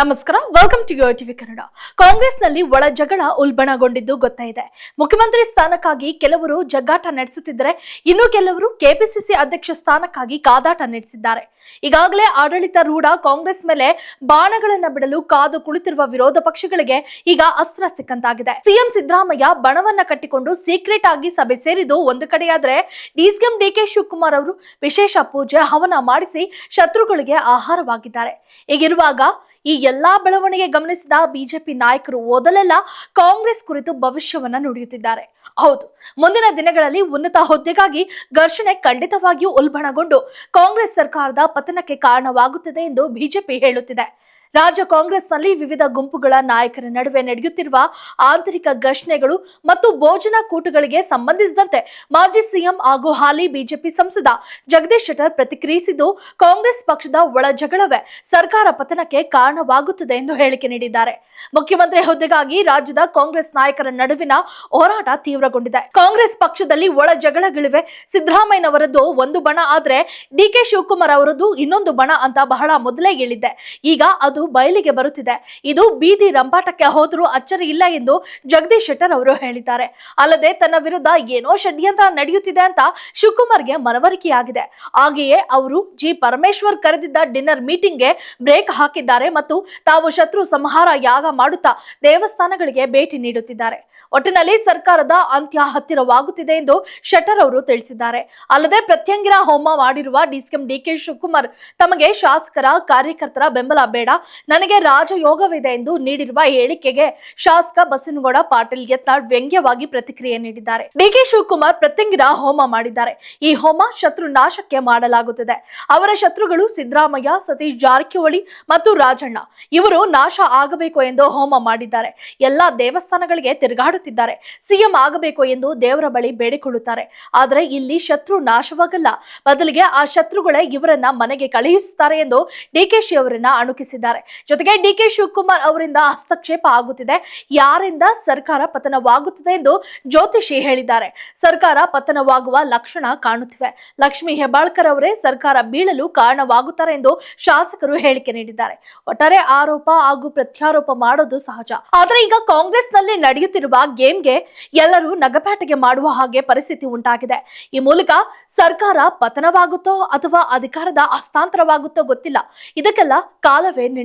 ನಮಸ್ಕಾರ welcome to TV Kannada. ಕಾಂಗ್ರೆಸ್ನಲ್ಲಿ ಒಳ ಜಗಳ ಉಲ್ಬಣಗೊಂಡಿದ್ದು ಗೊತ್ತಾಯಿದೆ ಮುಖ್ಯಮಂತ್ರಿ ಸ್ಥಾನಕ್ಕಾಗಿ ಕೆಲವರು ಜಗ್ಗಾಟ ನಡೆಸುತ್ತಿದ್ದರೆ, ಇನ್ನು ಕೆಲವರು ಕೆಪಿಸಿಸಿ ಅಧ್ಯಕ್ಷ ಸ್ಥಾನಕ್ಕಾಗಿ ಕಾದಾಟ ನಡೆಸಿದ್ದಾರೆ. ಈಗಾಗಲೇ ಆಡಳಿತ ರೂಢ, ಕಾಂಗ್ರೆಸ್ ಮೇಲೆ ಬಾಣಗಳನ್ನು ಬಿಡಲು ಕಾದು ಕುಳಿತಿರುವ ವಿರೋಧ ಪಕ್ಷಗಳಿಗೆ ಈಗ ಅಸ್ತ್ರ ಸಿಕ್ಕಂತಾಗಿದೆ. ಸಿಎಂ ಸಿದ್ದರಾಮಯ್ಯ ಬಣವನ್ನ ಕಟ್ಟಿಕೊಂಡು ಸೀಕ್ರೆಟ್ ಆಗಿ ಸಭೆ ಸೇರಿದ್ದು ಒಂದು ಕಡೆಯಾದ್ರೆ, ಡಿಸಿಎಂ ಡಿಕೆ ಶಿವಕುಮಾರ್ ಅವರು ವಿಶೇಷ ಪೂಜೆ, ಹವನ ಮಾಡಿಸಿ ಶತ್ರುಗಳಿಗೆ ಆಹಾರವಾಗಿದ್ದಾರೆ. ಹೀಗಿರುವಾಗ ಈ ಎಲ್ಲಾ ಬೆಳವಣಿಗೆ ಗಮನಿಸಿದ ಬಿಜೆಪಿ ನಾಯಕರು ಓದಲೆಲ್ಲ ಕಾಂಗ್ರೆಸ್ ಕುರಿತು ಭವಿಷ್ಯವನ್ನ ನುಡಿಯುತ್ತಿದ್ದಾರೆ. ಹೌದು, ಮುಂದಿನ ದಿನಗಳಲ್ಲಿ ಉನ್ನತ ಹುದ್ದೆಗಾಗಿ ಘರ್ಷಣೆ ಖಂಡಿತವಾಗಿಯೂ ಉಲ್ಬಣಗೊಂಡು ಕಾಂಗ್ರೆಸ್ ಸರ್ಕಾರದ ಪತನಕ್ಕೆ ಕಾರಣವಾಗುತ್ತದೆ ಎಂದು ಬಿಜೆಪಿ ಹೇಳುತ್ತಿದೆ. ರಾಜ್ಯ ಕಾಂಗ್ರೆಸ್ನಲ್ಲಿ ವಿವಿಧ ಗುಂಪುಗಳ ನಾಯಕರ ನಡುವೆ ನಡೆಯುತ್ತಿರುವ ಆಂತರಿಕ ಘರ್ಷಣೆಗಳು ಮತ್ತು ಭೋಜನ ಕೂಟಗಳಿಗೆ ಸಂಬಂಧಿಸಿದಂತೆ ಮಾಜಿ ಸಿಎಂ ಹಾಗೂ ಹಾಲಿ ಬಿಜೆಪಿ ಸಂಸದ ಜಗದೀಶ್ ಶೆಟ್ಟರ್ ಪ್ರತಿಕ್ರಿಯಿಸಿದ್ದು, ಕಾಂಗ್ರೆಸ್ ಪಕ್ಷದ ಒಳ ಜಗಳವೇ ಸರ್ಕಾರ ಪತನಕ್ಕೆ ಕಾರಣವಾಗುತ್ತದೆ ಎಂದು ಹೇಳಿಕೆ ನೀಡಿದ್ದಾರೆ. ಮುಖ್ಯಮಂತ್ರಿ ಹುದ್ದೆಗಾಗಿ ರಾಜ್ಯದ ಕಾಂಗ್ರೆಸ್ ನಾಯಕರ ನಡುವಿನ ಹೋರಾಟ ತೀವ್ರಗೊಂಡಿದೆ. ಕಾಂಗ್ರೆಸ್ ಪಕ್ಷದಲ್ಲಿ ಒಳ ಜಗಳಗಳಿವೆ. ಸಿದ್ದರಾಮಯ್ಯನವರದ್ದು ಒಂದು ಬಣ, ಆದ್ರೆ ಡಿಕೆ ಶಿವಕುಮಾರ್ ಅವರದ್ದು ಇನ್ನೊಂದು ಬಣ ಅಂತ ಬಹಳ ಮೊದಲೇ ಹೇಳಿದ್ದೆ. ಈಗ ಅದು ಬಯಲಿಗೆ ಬರುತ್ತಿದೆ. ಇದು ಬೀದಿ ರಂಪಾಟಕ್ಕೆ ಹೋದರೂ ಅಚ್ಚರಿ ಇಲ್ಲ ಎಂದು ಜಗದೀಶ್ ಶೆಟ್ಟರ್ ಅವರು ಹೇಳಿದ್ದಾರೆ. ಅಲ್ಲದೆ ತನ್ನ ವಿರುದ್ಧ ಏನೋ ಷಡ್ಯಂತ್ರ ನಡೆಯುತ್ತಿದೆ ಅಂತ ಶಿವಕುಮಾರ್ಗೆ ಮನವರಿಕೆಯಾಗಿದೆ. ಹಾಗೆಯೇ ಅವರು ಜಿ. ಪರಮೇಶ್ವರ್ ಕರೆದಿದ್ದ ಡಿನ್ನರ್ ಮೀಟಿಂಗ್ಗೆ ಬ್ರೇಕ್ ಹಾಕಿದ್ದಾರೆ ಮತ್ತು ತಾವು ಶತ್ರು ಸಂಹಾರ ಯಾಗ ಮಾಡುತ್ತಾ ದೇವಸ್ಥಾನಗಳಿಗೆ ಭೇಟಿ ನೀಡುತ್ತಿದ್ದಾರೆ. ಒಟ್ಟಿನಲ್ಲಿ ಸರ್ಕಾರದ ಅಂತ್ಯ ಹತ್ತಿರವಾಗುತ್ತಿದೆ ಎಂದು ಶೆಟ್ಟರ್ ಅವರು ತಿಳಿಸಿದ್ದಾರೆ. ಅಲ್ಲದೆ ಪ್ರತ್ಯಂಗಿರ ಹೋಮ ಮಾಡಿರುವ ಡಿಸಿಎಂ ಡಿಕೆ ಶಿವಕುಮಾರ್ ತಮಗೆ ಶಾಸಕರ, ಕಾರ್ಯಕರ್ತರ ಬೆಂಬಲ ಬೇಡ. ನನಗೆ ರಾಜಯೋಗವಿದೆ ಎಂದು ನೀಡಿರುವ ಹೇಳಿಕೆಗೆ ಶಾಸಕ ಬಸನಗೌಡ ಪಾಟೀಲ್ ಯತ್ನಾಳ್ ವ್ಯಂಗ್ಯವಾಗಿ ಪ್ರತಿಕ್ರಿಯೆ ನೀಡಿದ್ದಾರೆ. ಡಿಕೆ ಶಿವಕುಮಾರ್ ಪ್ರತ್ಯಂಗಿರ ಹೋಮ ಮಾಡಿದ್ದಾರೆ. ಈ ಹೋಮ ಶತ್ರು ನಾಶಕ್ಕೆ ಮಾಡಲಾಗುತ್ತದೆ. ಅವರ ಶತ್ರುಗಳು ಸಿದ್ದರಾಮಯ್ಯ, ಸತೀಶ್ ಜಾರಕಿಹೊಳಿ ಮತ್ತು ರಾಜಣ್ಣ. ಇವರು ನಾಶ ಆಗಬೇಕು ಎಂದು ಹೋಮ ಮಾಡಿದ್ದಾರೆ. ಎಲ್ಲಾ ದೇವಸ್ಥಾನಗಳಿಗೆ ತಿರುಗಾಡುತ್ತಿದ್ದಾರೆ. ಸಿಎಂ ಆಗಬೇಕು ಎಂದು ದೇವರ ಬಳಿ ಬೇಡಿಕೊಳ್ಳುತ್ತಾರೆ. ಆದರೆ ಇಲ್ಲಿ ಶತ್ರು ನಾಶವಾಗಲ್ಲ. ಬದಲಿಗೆ ಆ ಶತ್ರುಗಳೇ ಇವರನ್ನ ಮನೆಗೆ ಕಳುಹಿಸುತ್ತಾರೆ ಎಂದು ಡಿಕೆಶಿ ಅವರನ್ನ ಅಣುಕಿಸಿದ್ದಾರೆ. ಜೊತೆಗೆ ಡಿಕೆ ಶಿವಕುಮಾರ್ ಅವರಿಂದ ಹಸ್ತಕ್ಷೇಪ ಆಗುತ್ತಿದೆ. ಯಾರಿಂದ ಸರ್ಕಾರ ಪತನವಾಗುತ್ತದೆ ಎಂದು ಜ್ಯೋತಿಷಿ ಹೇಳಿದ್ದಾರೆ. ಸರ್ಕಾರ ಪತನವಾಗುವ ಲಕ್ಷಣ ಕಾಣುತ್ತಿವೆ. ಲಕ್ಷ್ಮಿ ಹೆಬ್ಬಾಳ್ಕರ್ ಅವರೇ ಸರ್ಕಾರ ಬೀಳಲು ಕಾರಣವಾಗುತ್ತಾರೆ ಎಂದು ಶಾಸಕರು ಹೇಳಿಕೆ ನೀಡಿದ್ದಾರೆ. ಒಟ್ಟಾರೆ ಆರೋಪ ಹಾಗೂ ಪ್ರತ್ಯಾರೋಪ ಮಾಡೋದು ಸಹಜ. ಆದರೆ ಈಗ ಕಾಂಗ್ರೆಸ್ನಲ್ಲಿ ನಡೆಯುತ್ತಿರುವ ಗೇಮ್ಗೆ ಎಲ್ಲರೂ ನಗಪಾಟಿಗೆ ಮಾಡುವ ಹಾಗೆ ಪರಿಸ್ಥಿತಿ ಉಂಟಾಗಿದೆ. ಈ ಮೂಲಕ ಸರ್ಕಾರ ಪತನವಾಗುತ್ತೋ ಅಥವಾ ಅಧಿಕಾರದ ಹಸ್ತಾಂತರವಾಗುತ್ತೋ ಗೊತ್ತಿಲ್ಲ. ಇದಕ್ಕೆಲ್ಲ ಕಾಲವೇ